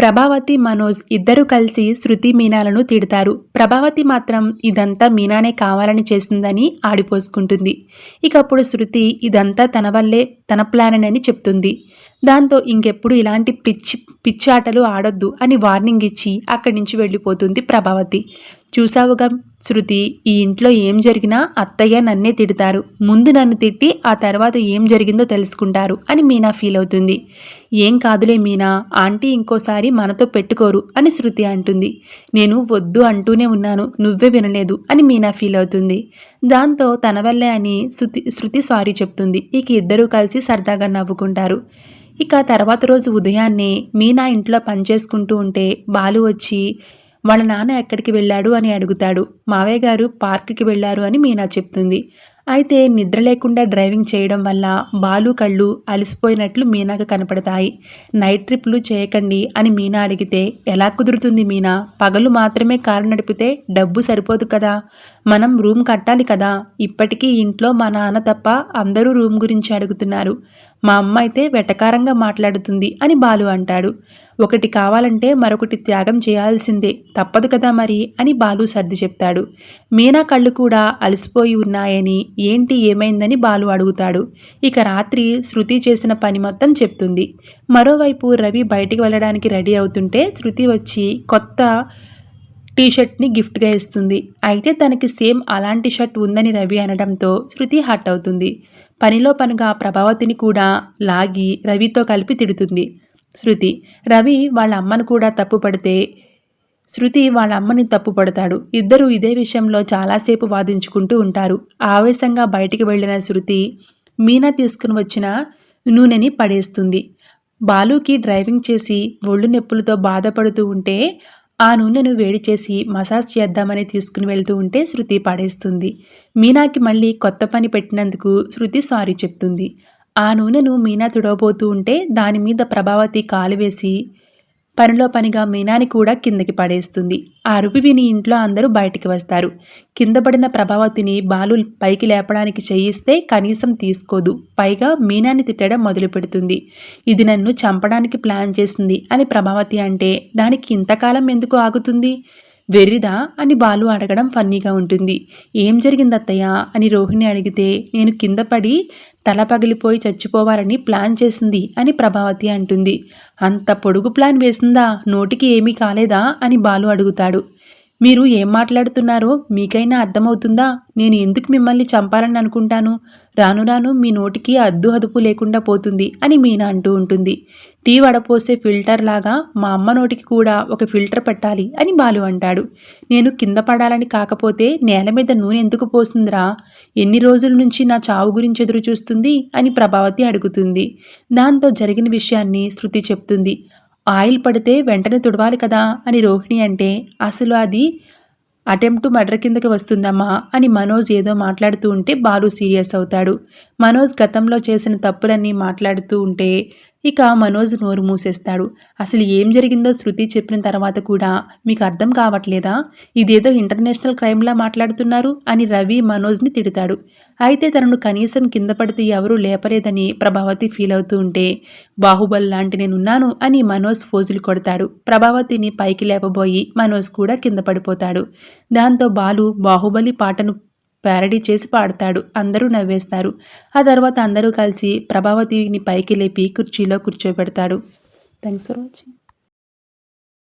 ప్రభావతి మనోజ్ ఇద్దరు కలిసి శృతి మీనాలను తిడతారు. ప్రభావతి మాత్రం ఇదంతా మీనానే కావాలని చేసిందని ఆడిపోసుకుంటుంది. ఇకప్పుడు శృతి ఇదంతా తన వల్లే తన ప్లాన్ అని చెప్తుంది. దాంతో ఇంకెప్పుడు ఇలాంటి పిచ్చి పిచ్చి ఆటలు ఆడొద్దు అని వార్నింగ్ ఇచ్చి అక్కడి నుంచి వెళ్ళిపోతుంది ప్రభావతి. చూసావుగా శృతి ఈ ఇంట్లో ఏం జరిగినా అత్తయ్య నన్నే తిడతారు. ముందు నన్ను తిట్టి ఆ తర్వాత ఏం జరిగిందో తెలుసుకుంటారు అని మీనా ఫీల్ అవుతుంది. ఏం కాదులే మీనా ఆంటీ ఇంకోసారి మనతో పెట్టుకోరు అని శృతి అంటుంది. నేను వద్దు అంటూనే ఉన్నాను నువ్వే వినలేదు అని మీనా ఫీల్ అవుతుంది. దాంతో తన వల్లే అని శృతి శృతి సారీ చెప్తుంది. ఇక ఇద్దరూ కలిసి సరదాగా నవ్వుకుంటారు. ఇక తర్వాత రోజు ఉదయాన్నే మీనా ఇంట్లో పనిచేసుకుంటూ ఉంటే బాలు వచ్చి వాళ్ళ నాన్న ఎక్కడికి వెళ్ళాడు? అని అడుగుతాడు. మావయ్య గారు పార్క్కి వెళ్ళారు అని మీనా చెప్తుంది. అయితే నిద్ర లేకుండా డ్రైవింగ్ చేయడం వల్ల బాలు కళ్ళు అలసిపోయినట్లు మీనాకు కనపడతాయి. నైట్ ట్రిప్లు చేయకండి అని మీనా అడిగితే ఎలా కుదురుతుంది మీనా? పగలు మాత్రమే కారు నడిపితే డబ్బు సరిపోదు కదా? మనం రూమ్ కట్టాలి కదా? ఇప్పటికీ ఇంట్లో మా నాన్న తప్ప అందరూ రూమ్ గురించి అడుగుతున్నారు. మా అమ్మ అయితే వెటకారంగా మాట్లాడుతుంది అని బాలు అంటాడు. ఒకటి కావాలంటే మరొకటి త్యాగం చేయాల్సిందే. తప్పదు కదా మరి అని బాలు సర్ది చెప్తాడు. మీనా కళ్ళు కూడా అలసిపోయి ఉన్నాయని ఏంటి ఏమైందని బాలు అడుగుతాడు. ఇక రాత్రి శృతి చేసిన పని మొత్తం చెప్తుంది. మరోవైపు రవి బయటికి వెళ్ళడానికి రెడీ అవుతుంటే శృతి వచ్చి కొత్త టీషర్ట్ని గిఫ్ట్గా ఇస్తుంది. అయితే తనకి సేమ్ అలాంటి షర్ట్ ఉందని రవి అనడంతో శృతి హట్ అవుతుంది. పనిలో పనుగా ప్రభావతిని కూడా లాగి రవితో కలిపి తిడుతుంది. శృతి రవి వాళ్ళ అమ్మను కూడా తప్పు పడితే శృతి వాళ్ళ అమ్మని తప్పుపడతాడు ఇద్దరూ ఇదే విషయంలో చాలాసేపు వాదించుకుంటూ ఉంటారు. ఆవేశంగా బయటికి వెళ్ళిన శృతి మీనా తీసుకుని వచ్చిన నూనెని పడేస్తుంది. బాలుకి డ్రైవింగ్ చేసి ఒళ్ళు నొప్పులతో బాధపడుతూ ఉంటే ఆ నూనెను వేడి చేసి మసాజ్ చేద్దామని తీసుకుని వెళ్తూ ఉంటే శృతి పడేస్తుంది. మీనాకి మళ్ళీ కొత్త పని పెట్టినందుకు శృతి సారీ చెప్తుంది. ఆ నూనెను మీనా తుడవబోతూ ఉంటే దాని మీద ప్రభావతి కాలు వేసి పనిలో పనిగా మీనాని కూడా కిందకి పడేస్తుంది. ఆ అరుపు విని ఇంట్లో అందరూ బయటికి వస్తారు. కింద పడిన ప్రభావతిని బాలు పైకి లేపడానికి చేయిస్తే కనీసం తీసుకోదు. పైగా మీనాని తిట్టడం మొదలు పెడుతుంది ఇది నన్ను చంపడానికి ప్లాన్ చేసింది అని ప్రభావతి అంటే దానికి ఇంతకాలం ఎందుకు ఆగుతుంది? వెర్రిదా అని బాలు అడగడం ఫన్నీగా ఉంటుంది. ఏం జరిగింది అత్తయ్య అని రోహిణి అడిగితే నేను కింద పడి తల పగిలిపోయి చచ్చిపోవాలని ప్లాన్ చేసింది అని ప్రభావతి అంటుంది. అంత పొడుగు ప్లాన్ వేసిందా? నోటికి ఏమీ కాలేదా? అని బాలు అడుగుతాడు. మీరు ఏం మాట్లాడుతున్నారో మీకైనా అర్థమవుతుందా? నేను ఎందుకు మిమ్మల్ని చంపాలని అనుకుంటాను? రాను రాను మీ నోటికి అద్దు అదుపు లేకుండా పోతుంది అని మీనా అంటూ ఉంటుంది. టీ వడపోసే ఫిల్టర్ లాగా మా అమ్మ నోటికి కూడా ఒక ఫిల్టర్ పెట్టాలి అని బాలు అంటాడు. నేను కింద పడాలని కాకపోతే నేల మీద నూనె ఎందుకు పోసిందిరా? ఎన్ని రోజుల నుంచి నా చావు గురించి ఎదురు చూస్తుంది అని ప్రభావతి అడుగుతుంది. దాంతో జరిగిన విషయాన్ని శృతి చెప్తుంది. ఆయిల్ పడితే వెంటనే తుడవాలి కదా అని రోహిణి అంటే అసలు అది అటెంప్ట్ మర్డర్ కిందకి వస్తుందమ్మా అని మనోజ్ ఏదో మాట్లాడుతూ ఉంటే బాలు సీరియస్ అవుతాడు. మనోజ్ గతంలో చేసిన తప్పులన్నీ మాట్లాడుతూ ఉంటే ఇక మనోజ్ నోరు మూసేస్తాడు. అసలు ఏం జరిగిందో శృతి చెప్పిన తర్వాత కూడా మీకు అర్థం కావట్లేదా? ఇదేదో ఇంటర్నేషనల్ క్రైమ్లా మాట్లాడుతున్నారు అని రవి మనోజ్ని తిడతాడు. అయితే తనను కనీసం కింద పడితే ఎవరూ లేపలేదని ప్రభావతి ఫీల్ అవుతూ ఉంటే బాహుబల్ లాంటి నేనున్నాను అని మనోజ్ ఫోజులు కొడతాడు. ప్రభావతిని పైకి లేపబోయి మనోజ్ కూడా కింద పడిపోతాడు. దాంతో బాలు బాహుబలి పాటను ప్యారడీ చేసి పాడతాడు. అందరూ నవ్వేస్తారు. ఆ తర్వాత అందరూ కలిసి ప్రభావతిని పైకి లేపి కుర్చీలో కూర్చోబెడతాడు. Thanks for watching